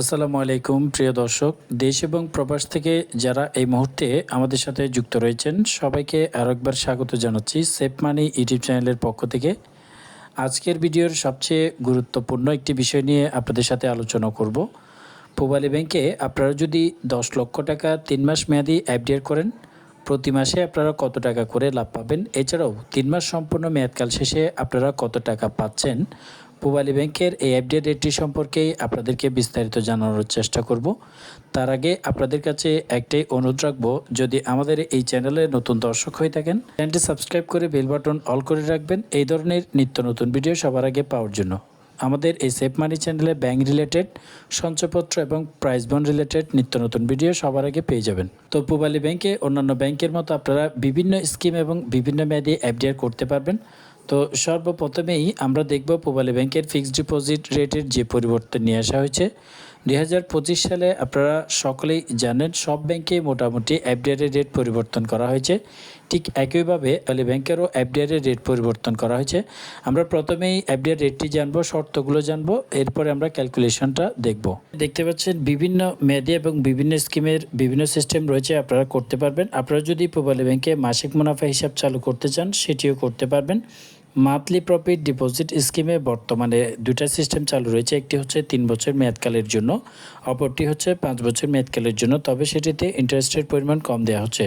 আসসালামু আলাইকুম, প্রিয় দর্শক। দেশ এবং প্রবাস থেকে যারা এই মুহূর্তে আমাদের সাথে যুক্ত রয়েছেন, সবাইকে আরও একবার স্বাগত জানাচ্ছি সেফ মানি ইউটিউব চ্যানেলের পক্ষ থেকে। আজকের ভিডিওর সবচেয়ে গুরুত্বপূর্ণ একটি বিষয় নিয়ে আপনাদের সাথে আলোচনা করব। পূবালী ব্যাংকে আপনারা যদি দশ লক্ষ টাকা তিন মাস মেয়াদি অ্যাপডিয়ার করেন, প্রতি মাসে আপনারা কত টাকা করে লাভ পাবেন? এছাড়াও তিন মাস সম্পূর্ণ মেয়াদকাল শেষে আপনারা কত টাকা পাচ্ছেন? পূবালী ব্যাংকের এই এফডিআর রেটটি সম্পর্কেই আপনাদেরকে বিস্তারিত জানানোর চেষ্টা করব। তার আগে আপনাদের কাছে একটাই অনুরোধ রাখব, যদি আমাদের এই চ্যানেলে নতুন দর্শক হয়ে থাকেন, চ্যানেলটি সাবস্ক্রাইব করে বেল বাটন অল করে রাখবেন। এই ধরনের নিত্য নতুন ভিডিও সবার আগে পাওয়ার জন্য। আমাদের এই সেফ মানি চ্যানেলে ব্যাংক রিলেটেড, সঞ্চয়পত্র এবং প্রাইস বন্ড রিলেটেড নিত্য নতুন ভিডিও সবার আগে পেয়ে যাবেন। তো পূবালী ব্যাংকে অন্যান্য ব্যাংকের মতো আপনারা বিভিন্ন স্কিম এবং বিভিন্ন মেয়াদে এফডিআর করতে পারবেন। তো সর্বপ্রথমেই আমরা দেখব পূবালী ব্যাংকের ফিক্সড ডিপোজিট রেটের যে পরিবর্তন নিয়ে আসা হয়েছে। দুই হাজার পঁচিশ সালে আপনারা সকলেই জানেন সব ব্যাংকে মোটামুটি এফডিআর রেট পরিবর্তন করা হয়েছে। ঠিক একইভাবে আলী ব্যাংকেরও এফডিআর রেট পরিবর্তন করা হয়েছে। আমরা প্রথমেই এফডিআর রেটটি জানব, শর্তগুলো জানব, এরপরে আমরা ক্যালকুলেশনটা দেখব। দেখতে পাচ্ছেন বিভিন্ন মেয়াদী এবং বিভিন্ন স্কিমের বিভিন্ন সিস্টেম রয়েছে, আপনারা করতে পারবেন। আপনারা যদি পূবালী ব্যাংকে মাসিক মুনাফা হিসাব চালু করতে চান, সেটিও করতে পারবেন। মান্থলি প্রফিট ডিপোজিট স্কিমে বর্তমানে দুটা সিস্টেম চালু রয়েছে। একটি হচ্ছে তিন বছর মেয়াদকালের জন্য, অপরটি হচ্ছে পাঁচ বছর মেয়াদকালের জন্য, তবে সেটিতে ইন্টারেস্টের পরিমাণ কম দেওয়া হচ্ছে।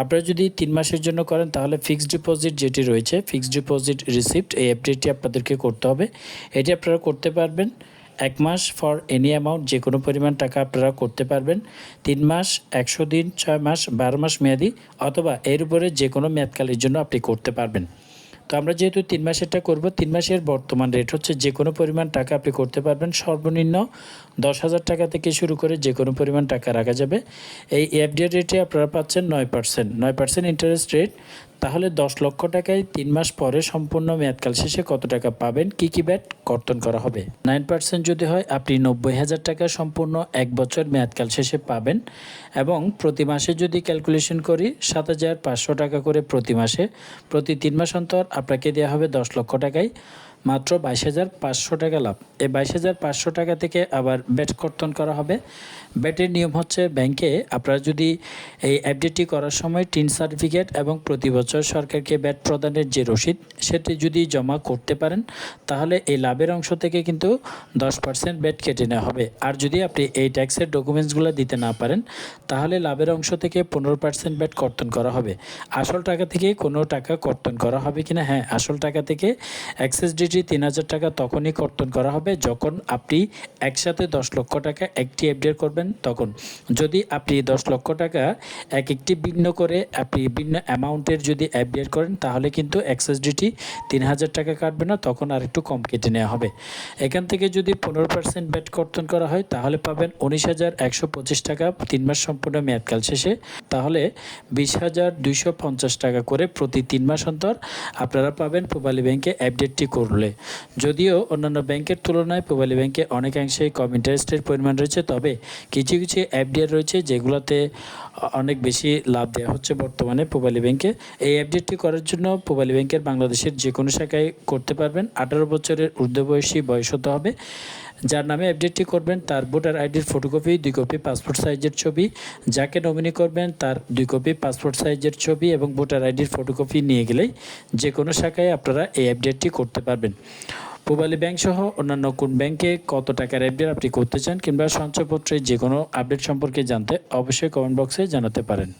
আপনারা যদি তিন মাসের জন্য করেন, তাহলে ফিক্সড ডিপোজিট যেটি রয়েছে ফিক্সড ডিপোজিট রিসিপ্ট এই অ্যাপডেটটি আপনাদেরকে করতে হবে। এটি আপনারা করতে পারবেন এক মাস ফর এনি অ্যামাউন্ট যে কোনো পরিমাণ টাকা আপনারা করতে পারবেন। তিন মাস, একশো দিন, ছয় মাস, বারো মাস মেয়াদি, অথবা এর উপরে যে কোনো মেয়াদকালের জন্য আপনি করতে পারবেন। তো আমরা যেহেতু তিন মাসেরটা করব, তিন মাসের বর্তমান রেট হচ্ছে যে কোনো পরিমাণ টাকা আপনি করতে পারবেন। সর্বনিম্ন দশ হাজার টাকা থেকে শুরু করে যে কোনো পরিমাণ টাকা রাখা যাবে। এই এফডিআর রেটে আপনারা পাচ্ছেন নয় পার্সেন্ট নয় পার্সেন্ট ইন্টারেস্ট রেট তাহলে দশ লক্ষ টাকায় তিন মাস পরে সম্পূর্ণ মেয়াদকাল শেষে কত টাকা পাবেন? কি কি ব্যাট কর্তন করা হবে? নাইন পার্সেন্ট যদি হয়, আপনি নব্বই হাজার টাকা সম্পূর্ণ এক বছর মেয়াদকাল শেষে পাবেন এবং প্রতি মাসে যদি ক্যালকুলেশন করি, সাত হাজার পাঁচশো টাকা করে প্রতি মাসে। প্রতি তিন মাস অন্তর আপনাকে দেওয়া হবে দশ লক্ষ টাকায়। মাত্র বাইশ হাজার পাঁচশো টাকা লাভ। এই বাইশ হাজার পাঁচশো টাকা থেকে আবার ব্যাট কর্তন করা হবে। ব্যাটের নিয়ম হচ্ছে ব্যাংকে আপনারা যদি এই অ্যাপডেটটি করার সময় টিন সার্টিফিকেট এবং প্রতি বছর সরকারকে ব্যাট প্রদানের যে রসিদ, সেটি যদি জমা করতে পারেন, তাহলে এই লাভের অংশ থেকে কিন্তু দশ পার্সেন্ট ব্যাট কেটে নেওয়া হবে। আর যদি আপনি এই ট্যাক্সের ডকুমেন্টসগুলো দিতে না পারেন, তাহলে লাভের অংশ থেকে পনেরো পার্সেন্ট ব্যাট কর্তন করা হবে। আসল টাকা থেকে কোনো টাকা কর্তন করা হবে কিনা? হ্যাঁ আসল টাকা থেকে অ্যাক্সেস ডিটি তিন হাজার টাকা তখনই কর্তন করা হবে, যখন আপনি একসাথে দশ লক্ষ টাকা একটি এফডিআর করবেন তখন। যদি আপনি দশ লক্ষ টাকা এক একটি ভিন্ন করে আপনি ভিন্ন অ্যামাউন্টের যদি এফডিআর করেন, তাহলে কিন্তু অ্যাক্সেস ডিটি তিন হাজার টাকা কাটবে না, তখন আর একটু কম কেটে নেওয়া হবে। এখান থেকে যদি পনেরো পার্সেন্ট ব্যাট কর্তন করা হয়, তাহলে পাবেন উনিশ হাজার একশো পঁচিশ টাকা তিন মাস সম্পূর্ণ মেয়াদকাল শেষে। তাহলে বিশ হাজার দুইশো পঞ্চাশ টাকা করে প্রতি তিন মাস অন্তর আপনারা পাবেন পূবালী ব্যাংকে আপডেটটি করলে যদিও অন্যান্য ব্যাংকের তুলনায় পূবালী ব্যাংকে অনেকাংশে কম ইন্টারেস্টের পরিমাণ রয়েছে, তবে কিছু কিছু এফডিআর রয়েছে যেগুলোতে অনেক বেশি লাভ দেওয়া হচ্ছে বর্তমানে পূবালী ব্যাংকে। এই এফডিআরটি করার জন্য পূবালী ব্যাংকের বাংলাদেশের যে কোনো শাখায় করতে পারবেন। আঠারো বছরের ঊর্ধ্ববয়সী বয়স হতে হবে। যার নামে আপডেটটি করবেন, তার ভোটার আইডির ফটোকপি, দুই কপি পাসপোর্ট সাইজের ছবি, যাকে নমিনি করবেন, তার দুই কপি পাসপোর্ট সাইজের ছবি এবং ভোটার আইডির ফটোকপি নিয়ে গেলেই যে কোনো শাখায় আপনারা এই আপডেটটি করতে পারবেন। পূবালী ব্যাংক সহ অন্যান্য কোন ব্যাংকে কত টাকার আপডেট আপনি করতে চান কিংবা সঞ্চয়পত্রের যে কোনো আপডেট সম্পর্কে জানতে অবশ্যই কমেন্ট বক্সে জানাতে পারেন।